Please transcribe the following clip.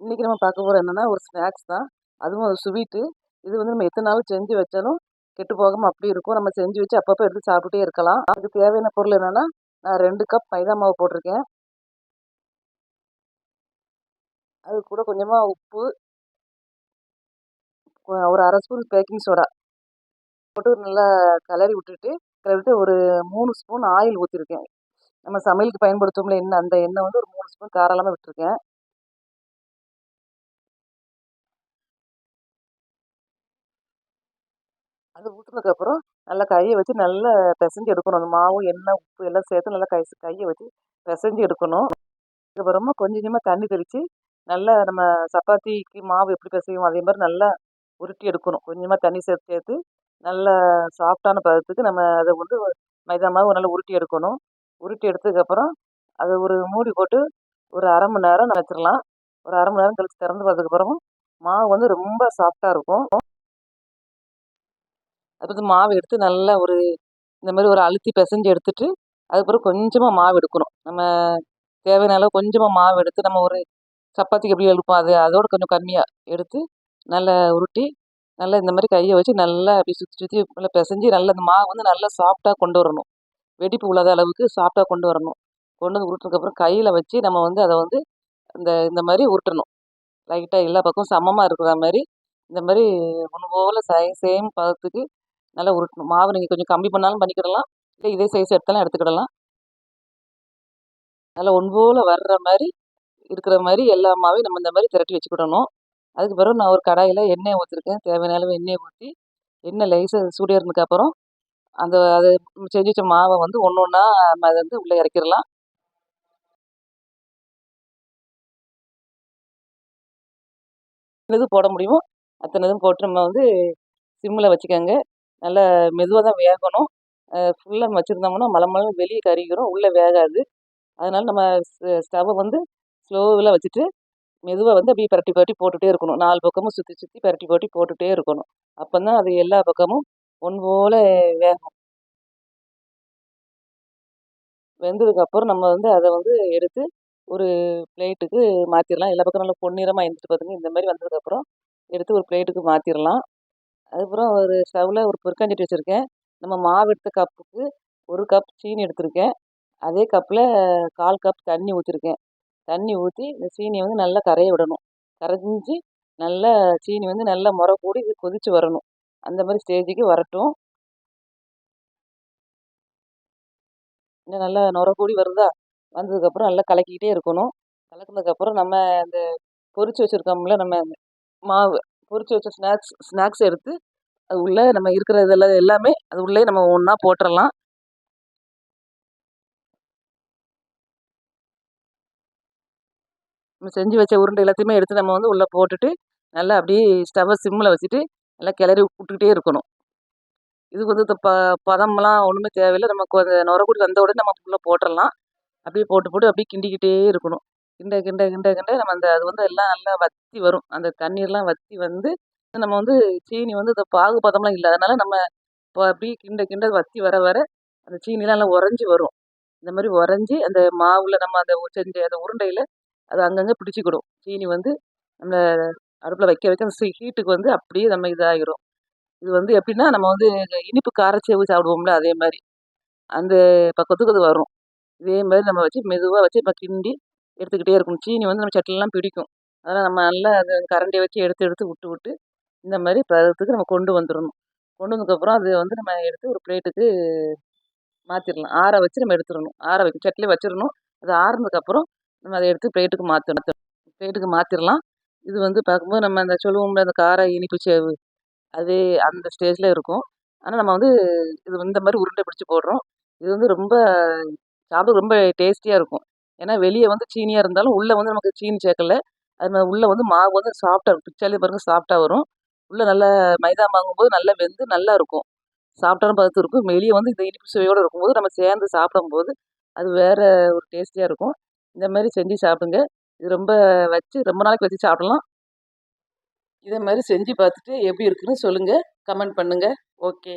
இன்றைக்கி நம்ம பார்க்க போகிற என்னென்னா ஒரு ஸ்நாக்ஸ் தான். அதுவும் ஒரு ஸ்வீட்டு. இது வந்து நம்ம எத்தனை நாள் செஞ்சு வச்சாலும் கெட்டு போகாமல் அப்படி இருக்கும். நம்ம செஞ்சு வச்சு அப்பப்போ எடுத்து சாப்பிட்டுட்டே இருக்கலாம். அதுக்கு தேவையான பொருள் என்னென்னா நான் ரெண்டு கப் மைதா மாவு போட்டிருக்கேன். அது கூட கொஞ்சமாக உப்பு. ஒரு அரை ஸ்பூன் பேக்கிங் சோடா போட்டு நல்லா கிளறி விட்டுட்டு கிளறிட்டு ஒரு மூணு ஸ்பூன் ஆயில் ஊற்றிருக்கேன் நம்ம சமையலுக்கு பயன்படுத்துவோம்ல எண்ணெய் அந்த எண்ணெய் வந்து ஒரு மூணு ஸ்பூன் தாராளமாக விட்டுருக்கேன். அது ஊற்றுனதுக்கப்புறம் நல்லா கையை வச்சு நல்லா பிசைஞ்சு எடுக்கணும். அந்த மாவு எண்ணெய் உப்பு எல்லாம் சேர்த்து நல்லா கை கையை வச்சு பிசைஞ்சு எடுக்கணும். அதுக்கப்புறமா கொஞ்சம் கொஞ்சமாக தண்ணி தெளித்து நல்லா நம்ம சப்பாத்திக்கு மாவு எப்படி பிசைவோம் அதே மாதிரி நல்லா உருட்டி எடுக்கணும். கொஞ்சமாக தண்ணி சேர்த்து சேர்த்து நல்லா சாஃப்டான பதத்துக்கு நம்ம அதை வந்து மைதா மாவு நல்லா உருட்டி எடுக்கணும். உருட்டி எடுத்ததுக்கப்புறம் அதை ஒரு மூடி போட்டு ஒரு அரை மணி நேரம் வச்சிடலாம் ஒரு அரை மணி நேரம் கழித்து திறந்து பார்த்ததுக்கப்புறமும் மாவு வந்து ரொம்ப சாஃப்டாக இருக்கும். அதுக்கப்புறம் மாவு எடுத்து நல்லா ஒரு இந்த மாதிரி ஒரு அழுத்தி பிசைஞ்சு எடுத்துட்டு அதுக்கப்புறம் கொஞ்சமாக மாவு எடுக்கணும். நம்ம தேவையான அளவு கொஞ்சமாக மாவு எடுத்து நம்ம ஒரு சப்பாத்திக்கு எப்படி எடுப்போம் அது அதோட கொஞ்சம் கம்மியாக எடுத்து நல்லா உருட்டி நல்லா இந்த மாதிரி கையை வச்சு நல்லா அப்படி சுற்றி சுற்றி நல்லா பிசைஞ்சு நல்லா அந்த மாவு வந்து நல்லா சாஃப்டாக கொண்டு வரணும். வெடிப்பு உள்ளாத அளவுக்கு சாஃப்டாக கொண்டு வரணும். கொண்டு வந்து உருட்டினதுக்கப்புறம் கையில் வச்சு நம்ம வந்து அதை வந்து இந்த இந்த மாதிரி உருட்டணும். லைட்டாக எல்லா பக்கமும் சமமாக இருக்கிற மாதிரி இந்த மாதிரி ஒன்று போல் சே சேம் பதத்துக்கு நல்லா உருட்டணும். மாவு நீங்கள் கொஞ்சம் கம்மி பண்ணாலும் பண்ணிக்கிடலாம். இல்லை இதே சைஸ் எடுத்தாலும் எடுத்துக்கிடலாம். நல்லா ஒன்போல் வர்ற மாதிரி இருக்கிற மாதிரி எல்லா மாவையும் நம்ம இந்த மாதிரி திரட்டி வச்சுக்கிடணும். அதுக்கு பிறகு நான் ஒரு கடாயில் எண்ணெய் ஊற்றிருக்கேன் தேவையான அளவு எண்ணெயை ஊற்றி எண்ணெய் லேசாக சூடேறினதுக்கு அப்புறம் அந்த அது செஞ்சு வச்ச மாவை வந்து ஒன்று ஒன்றா நம்ம அதை வந்து உள்ளே இறக்கிடலாம். இது போட முடியுமோ அத்தனை இதுவும் போட்டு நம்ம வந்து சிம்மில் வச்சுக்கோங்க. நல்லா மெதுவாக தான் வேகணும். ஃபுல்லாக வச்சுருந்தோம்னா மலை மலை வெளியே கறிக்கிறோம் உள்ளே வேகாது. அதனால் நம்ம ஸ்டவ்வை வந்து ஸ்லோவில் வச்சுட்டு மெதுவாக வந்து அப்படியே பரட்டி பரட்டி போட்டுகிட்டே இருக்கணும். நாலு பக்கமும் சுற்றி சுற்றி பரட்டி பரட்டி போட்டுகிட்டே இருக்கணும். அப்போ தான் அது எல்லா பக்கமும் ஒன்று போல் வேகும். வெந்ததுக்கப்புறம் நம்ம வந்து அதை வந்து எடுத்து ஒரு பிளேட்டுக்கு மாற்றிடலாம் எல்லா பக்கம் நல்லா பொன்னிறமாக இருந்துட்டு பார்த்துங்க இந்த மாதிரி வந்ததுக்கப்புறம் எடுத்து ஒரு பிளேட்டுக்கு மாற்றிடலாம் அதுக்கப்புறம் ஒரு ஸ்டவ்வில் ஒரு பொருட்காஞ்சட்டி வச்சுருக்கேன். நம்ம மாவு எடுத்த கப்புக்கு ஒரு கப் சீனி எடுத்திருக்கேன். அதே கப்பில் கால் கப் தண்ணி ஊற்றிருக்கேன் தண்ணி ஊற்றி இந்த சீனியை வந்து நல்லா கரைய விடணும். கரைஞ்சி நல்லா சீனி வந்து நல்லா முறை கூடி இது கொதித்து வரணும். அந்த மாதிரி ஸ்டேஜுக்கு வரட்டும். இன்னும் நல்லா நுர கூடி வருதா? வந்ததுக்கப்புறம் நல்லா கலக்கிக்கிட்டே இருக்கணும். கலக்கினதுக்கப்புறம் நம்ம அந்த பொரித்து வச்சுருக்கோம்ல நம்ம மாவு. பொரித்து வச்ச ஸ்நாக்ஸ் ஸ்நாக்ஸ் எடுத்து அது உள்ளே நம்ம இருக்கிற இதெல்லாம் எல்லாமே அது உள்ளே நம்ம ஒன்றா போட்டுடலாம் நம்ம செஞ்சு வச்ச உருண்டை எல்லாத்தையுமே எடுத்து நம்ம வந்து உள்ளே போட்டுட்டு நல்லா அப்படியே ஸ்டவ்வை சிம்மில் வச்சுட்டு நல்லா கிளறி விட்டுக்கிட்டே இருக்கணும். இதுக்கு வந்து இந்த ப பதம்லாம் ஒன்றுமே தேவையில்லை. நமக்கு அந்த நுரக்கூடி வந்த உடனே நம்ம உள்ளே போட்டுடலாம் அப்படியே போட்டு போட்டு அப்படியே கிண்டிக்கிட்டே இருக்கணும். கிண்ட கிண்ட கிண்ட கிண்ட நம்ம அந்த அது வந்து எல்லாம் நல்லா வற்றி வரும். அந்த தண்ணீர்லாம் வற்றி வந்து நம்ம வந்து சீனி வந்து இந்த பாகு பதம்லாம் இல்லை. அதனால் நம்ம இப்போ அப்படியே கிண்ட கிண்ட வற்றி வர வர அந்த சீனிலாம் நல்லா உறைஞ்சி வரும். இந்த மாதிரி உறைஞ்சி அந்த மாவில் நம்ம அந்த செஞ்ச அந்த உருண்டையில் அது அங்கங்கே பிடிச்சிக்கிடும். சீனி வந்து நம்ம அடுப்பில் வைக்க வைக்க அந்த ஹீட்டுக்கு வந்து அப்படியே நம்ம இதாகிடும் இது வந்து எப்படின்னா நம்ம வந்து இனிப்பு காரச்சேவு சாப்பிடுவோம்ல அதே மாதிரி. அந்த பக்கத்துக்கு அது வரும். இதே மாதிரி நம்ம வச்சு மெதுவாக வச்சு இப்போ கிண்டி எடுத்துக்கிட்டே இருக்கணும். சீனி வந்து நம்ம சட்டிலெலாம் பிடிக்கும். அதனால் நம்ம நல்லா அது கரண்டியை வச்சு எடுத்து எடுத்து விட்டு விட்டு இந்த மாதிரி பதத்துக்கு நம்ம கொண்டு வந்துடணும். கொண்டு வந்ததுக்கப்புறம் அது வந்து நம்ம எடுத்து ஒரு பிளேட்டுக்கு மாற்றிடலாம் ஆற வச்சு நம்ம எடுத்துடணும். ஆற வைக்க சட்டிலே வச்சிடணும். அது ஆறுனதுக்கப்புறம் நம்ம அதை எடுத்து பிளேட்டுக்கு மாற்றணும் பிளேட்டுக்கு மாற்றிடலாம் இது வந்து பார்க்கும்போது நம்ம அந்த சொல்லுவோம்ல அந்த கார இனிப்பு சேவு. அதே அந்த ஸ்டேஜில் இருக்கும். ஆனால் நம்ம வந்து இது இந்த மாதிரி உருண்டை பிடிச்சி போடுறோம். இது வந்து ரொம்ப சாப்பிட ரொம்ப டேஸ்டியாக இருக்கும். ஏன்னா வெளியே வந்து சீனியாக இருந்தாலும் உள்ளே வந்து நமக்கு சீனி சேர்க்கல. அது மாதிரி உள்ளே வந்து மாவு வந்து சாஃப்டாக இருக்கும் பிச்சாலே பாருங்கள் சாஃப்டாக வரும். உள்ளே நல்லா மைதா வாங்கும்போது நல்லா வெந்து நல்லா இருக்கும். சாஃப்டான பதத்து இருக்கும். வெளியே வந்து இந்த இனிப்பு சுவையோடு இருக்கும்போது நம்ம சேர்ந்து சாப்பிடும்போது அது வேறு ஒரு டேஸ்டியாக இருக்கும். இந்த மாதிரி செஞ்சு சாப்பிடுங்க. இது ரொம்ப வச்சு ரொம்ப நாளைக்கு வச்சு சாப்பிடலாம். இதே மாதிரி செஞ்சு பார்த்துட்டு எப்படி இருக்குன்னு சொல்லுங்கள் கமெண்ட் பண்ணுங்கள் ஓகே.